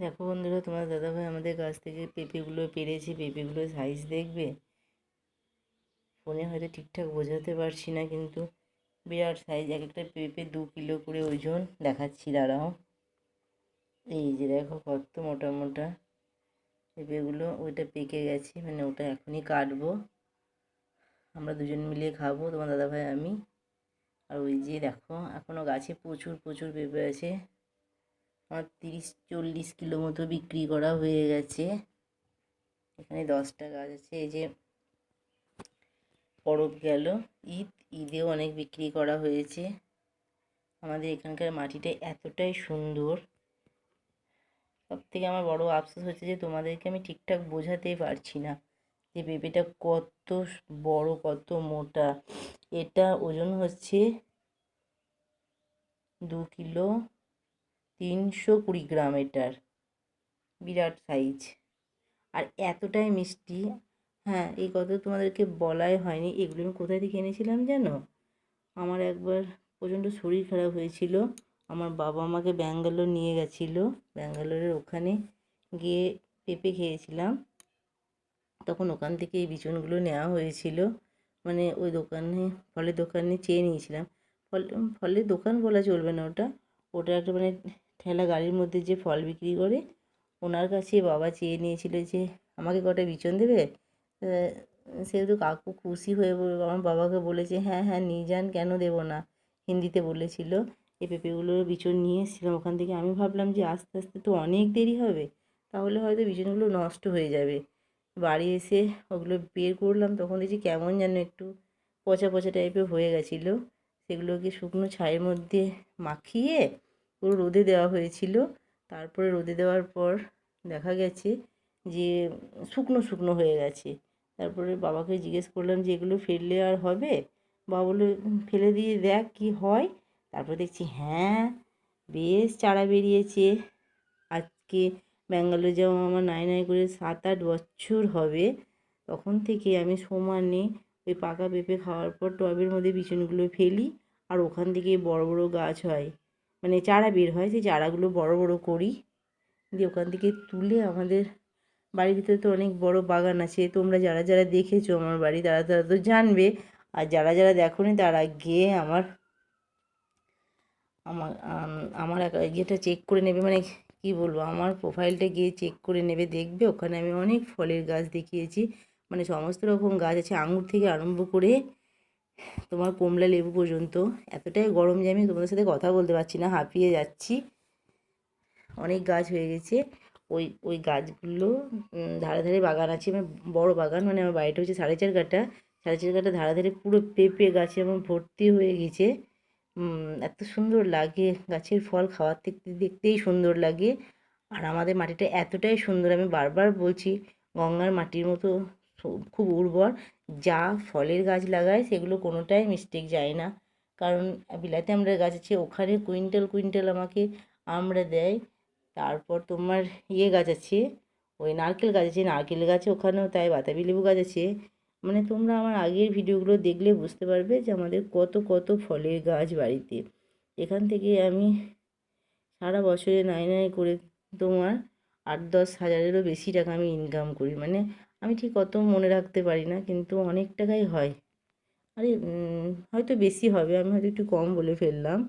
দেখো বন্ধুরা, তোমার দাদাভাই আমাদের কাছ থেকে পেঁপেগুলো পেরেছে, পেঁপেগুলোর সাইজ দেখবে? ফোনে হয়তো ঠিকঠাক বোঝাতে পারছি না কিন্তু বিরাট সাইজ এক একটা পেঁপে দু কিলো করে ওজন দেখাচ্ছি, দাঁড়াও। এই যে দেখো কত মোটা মোটা পেঁপেগুলো, ওইটা পেকে গেছে মানে ওটা এখনই কাটবো। আমরা দুজন মিলিয়ে খাব, তোমার দাদাভাই, আমি। আর ওই যে দেখো এখনও গাছে প্রচুর প্রচুর পেঁপে আছে। আমার তিরিশ চল্লিশ কিলো মতো বিক্রি করা হয়ে গেছে। এখানে দশটা গাছ আছে, এই যে পরব গেল। ঈদ, ঈদেও অনেক বিক্রি করা হয়েছে। আমাদের এখানকার মাটিটা এতটাই সুন্দর। সব থেকে আমার বড় আফসোস হচ্ছে যে তোমাদেরকে আমি ঠিকঠাক বোঝাতেই পারছি না যে পেঁপেটা কত বড়, কত মোটা। এটা ওজন হচ্ছে দু কিলো তিনশো কুড়ি গ্রাম এটার। বিরাট সাইজ আর এতটাই মিষ্টি। হ্যাঁ এই কথা তোমাদেরকে বলাই হয়নি। এগুলো আমি কোথায় থেকে এনেছিলাম জানো? আমার একবার প্রচণ্ড শরীর খারাপ হয়েছিল। আমার বাবা আমাকে ব্যাঙ্গালোর নিয়ে গেছিল। ব্যাঙ্গালোরের ওখানে গিয়ে পেঁপে খেয়েছিলাম। তখন ওখান থেকে এই বিচুনগুলো নেওয়া হয়েছিল। মানে ওই দোকানে, ফলের দোকানে চেয়ে নিয়েছিলাম। ফল, ফলের দোকান বলা চলবে না ওটা। ওটা একটা মানে ঠেলা গাড়ির মধ্যে যে ফল বিক্রি করে, ওনার কাছে বাবা চেয়ে নিয়েছিল যে, আমাকে কটা বিচন দেবে? সেহেতু কাকু খুশি হয়ে আমার বাবাকে বলেছে হ্যাঁ হ্যাঁ নিয়ে যান, কেন দেবো না? হিন্দিতে বলেছিল। এই পেঁপেগুলোর বিচন নিয়ে এসেছিলাম, ওখান থেকে আমি ভাবলাম যে, আস্তে আস্তে তো অনেক দেরি হবে, তাহলে হয়তো বিচনগুলো নষ্ট হয়ে যাবে। বাড়ি এসে ওগুলো বের করলাম, তখন দেখছি কেমন যেন একটু পচা পচা টাইপের হয়ে গেছিল। সেগুলোকে শুকনো ছাইয়ের মধ্যে মাখিয়ে পুরো রোদে দেওয়া হয়েছিল। তারপরে রোদে দেওয়ার পর দেখা গেছে যে শুকনো শুকনো হয়ে গেছে। তারপরে বাবাকে জিজ্ঞেস করলাম যে, এগুলো ফেললে আর হবে? বাবা বলল, ফেলে দিয়ে দেখ কী হয়। তারপর দেখছি হ্যাঁ বেশ চারা বেরিয়েছে। আজকে ব্যাঙ্গালোর যাওয়া আমার নাই নাই করে সাত আট বছর হবে। তখন থেকে আমি সমানে ওই পাকা পেঁপে খাওয়ার পর টবের মধ্যে বিচুনগুলো ফেলি আর ওখান থেকে বড় বড় গাছ হয়। মানে চারা বের হয়, সেই চারাগুলো বড় বড় করি। দিয়ে ওখান থেকে তুলে আমাদের বাড়ির ভিতরে তো অনেক বড় বাগান আছে। তোমরা যারা যারা দেখেছ আমার বাড়ি, তারা তারা তো জানবে। আর যারা যারা দেখোনি, তারা গিয়ে আমার আমার আমার ইয়েটা চেক করে নেবে। মানে কি বলব, আমার প্রোফাইলটা গিয়ে চেক করে নেবে, দেখবে। ওখানে আমি অনেক ফলের গাছ দেখিয়েছি। মানে সমস্ত রকম গাছ আছে, আঙুর থেকে আরম্ভ করে তোমার কমলা লেবু পর্যন্ত। এতটাই গরম যে আমি তোমাদের সাথে কথা বলতে পারছি না, হাঁপিয়ে যাচ্ছি। অনেক গাছ হয়ে গেছে। ওই ওই গাছগুলো ধারে ধারে বাগান আছে আমার বড়ো বাগান মানে আমার বাড়িটা হচ্ছে সাড়ে চার কাটা সাড়ে চার কাটা ধারে ধারে পুরো পেঁপে গাছে আমার ভর্তি হয়ে গেছে। এত সুন্দর লাগে গাছের ফল খাওয়ার দেখতে দেখতেই সুন্দর লাগে। আর আমাদের মাটিটা এতটাই সুন্দর, আমি বারবার বলছি, গঙ্গার মাটির মতো খুব উর্বর। যা ফলের গাছ লাগায় সেগুলো কোনোটাই মিস্টেক যায় না। কারণ বিলাতে আমরা গাছ আছে, ওখানে কুইন্টাল কুইন্টাল আমাকে আমরা দেয়। তারপর তোমার ইয়ে গাছ আছে, ওই নারকেল গাছ আছে, নারকেল গাছে ওখানেও তাই, বাতাবি লেবু গাছ আছে। মানে তোমরা আমার আগের ভিডিওগুলো দেখলে বুঝতে পারবে যে আমাদের কত কত ফলের গাছ বাড়িতে। এখান থেকে আমি সারা বছরে নাই নাই করে তোমার আট, দশ হাজারেরও বেশি টাকা আমি ইনকাম করি। মানে আমি ঠিক অত মনে রাখতে পারি না, কিন্তু অনেক টাকাই হয়। আরে হয়তো বেশি হবে, আমি হয়তো একটু কম বলে ফেললাম।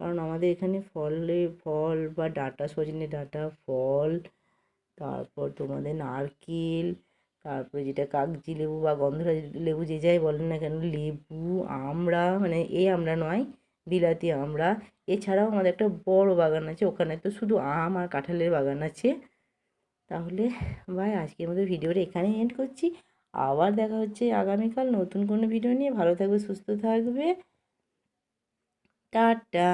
কারণ আমাদের এখানে ফলে, ফল বা ডাঁটা, সজনে ডাঁটা, ফল, তারপর তোমাদের নারকেল, তারপরে যেটা কাগজি লেবু বা গন্ধরাজ লেবু যে যাই বলেন না কেন, লেবু, আমড়া মানে এই আমরা নয়, বিলাতি আমড়া। এছাড়াও আমাদের একটা বড় বাগান আছে, ওখানে তো শুধু আম আর কাঁঠালের বাগান আছে। তাহলে ভাই, আজকের মতো ভিডিওটা এখানেই এন্ড করছি। আবার দেখা হচ্ছে আগামীকাল নতুন কোনো ভিডিও নিয়ে। ভালো থাকবে, সুস্থ থাকবে। টাটা।